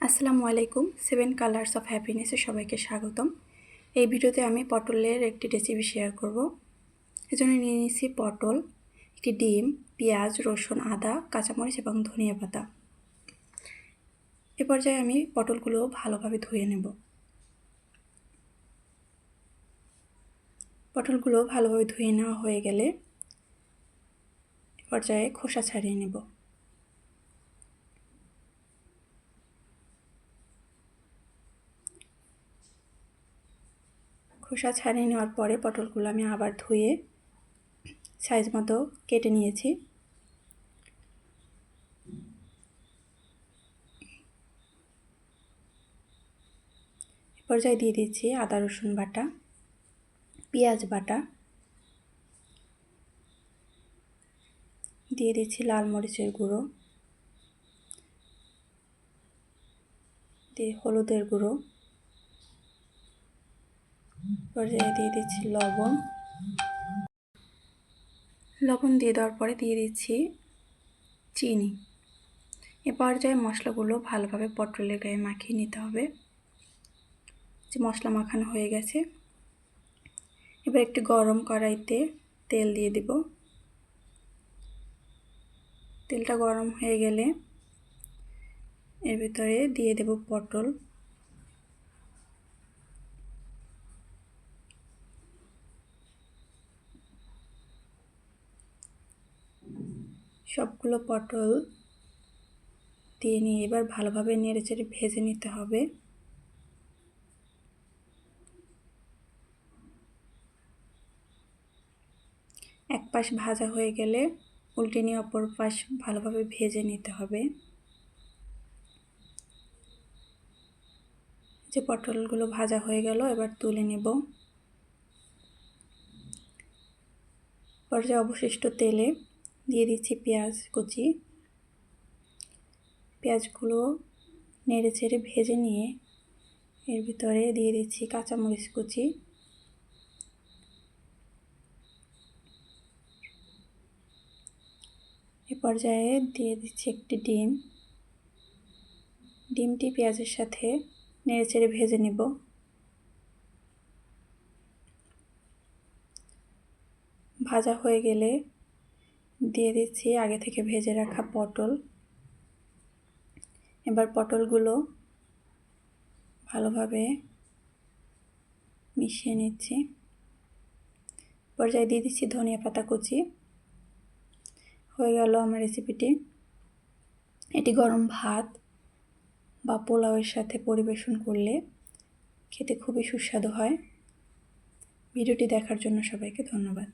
আসসালামু আলাইকুম seven colours of হ্যাপিনেসে সবাইকে স্বাগতম। এই ভিডিওতে আমি পটলের একটি রেসিপি শেয়ার করব। এজন্য নিয়ে নিয়েছি পটল, একটি ডিম, পেঁয়াজ, রসুন, আদা, কাঁচামরিচ এবং ধনিয়া পাতা। এ পর্যায়ে আমি পটলগুলো ভালোভাবে ধুয়ে নেব। পটলগুলো ভালোভাবে ধুয়ে নেওয়া হয়ে গেলে এ পর্যায়ে খোসা ছাড়িয়ে নেব। খোসা ছাড়িয়ে নেওয়ার পরে পটলগুলো আমি আবার ধুয়ে সাইজ মতো কেটে নিয়েছি। পর্যায়ে দিয়ে দিচ্ছি আদা, রসুন বাটা, পেঁয়াজ বাটা। দিয়ে দিচ্ছি লাল মরিচের গুঁড়ো। দিয়ে হলুদের গুঁড়ো। পর্যায়ে দিয়ে দিচ্ছি লবণ। লবণ দিয়ে দেওয়ার পরে দিয়ে দিচ্ছি চিনি। এ পর্যায়ে মশলাগুলো ভালোভাবে পটলের গায়ে মাখিয়ে নিতে হবে। যে মশলা মাখানো হয়ে গেছে। এবার একটি গরম কড়াইতে তেল দিয়ে দিব। তেলটা গরম হয়ে গেলে এর ভিতরে দিয়ে দেব পটল। সবগুলো পটল দিয়ে নিয়ে এবার ভালোভাবে নেড়ে চেড়ে ভেজে নিতে হবে। এক পাশ ভাজা হয়ে গেলে উল্টে নিয়ে অপর পাশ ভালোভাবে ভেজে নিতে হবে। যে পটলগুলো ভাজা হয়ে গেল এবার তুলে নেব। পর্যায়ে অবশিষ্ট তেলে দিয়ে দিচ্ছি পেঁয়াজ কুচি। পেঁয়াজগুলো নেড়ে ছেড়ে ভেজে নিয়ে এর ভিতরে দিয়ে দিচ্ছি কাঁচামরিচ কুচি। এ পর্যায়ে দিয়ে দিচ্ছি একটি ডিম। ডিমটি পেঁয়াজের সাথে নেড়ে চেড়ে ভেজে নেব। ভাজা হয়ে গেলে দিয়ে দিচ্ছি। আগে থেকে ভেজে রাখা পটল। এবার পটলগুলো ভালোভাবে মিশিয়ে নিচ্ছি। পর্যায়ে দিয়ে দিচ্ছি ধনিয়া পাতা কুচি। হয়ে গেল আমার রেসিপিটি এটি গরম ভাত বা পোলাওয়ের সাথে পরিবেশন করলে খেতে খুবই সুস্বাদু হয়। ভিডিওটি দেখার জন্য সবাইকে ধন্যবাদ।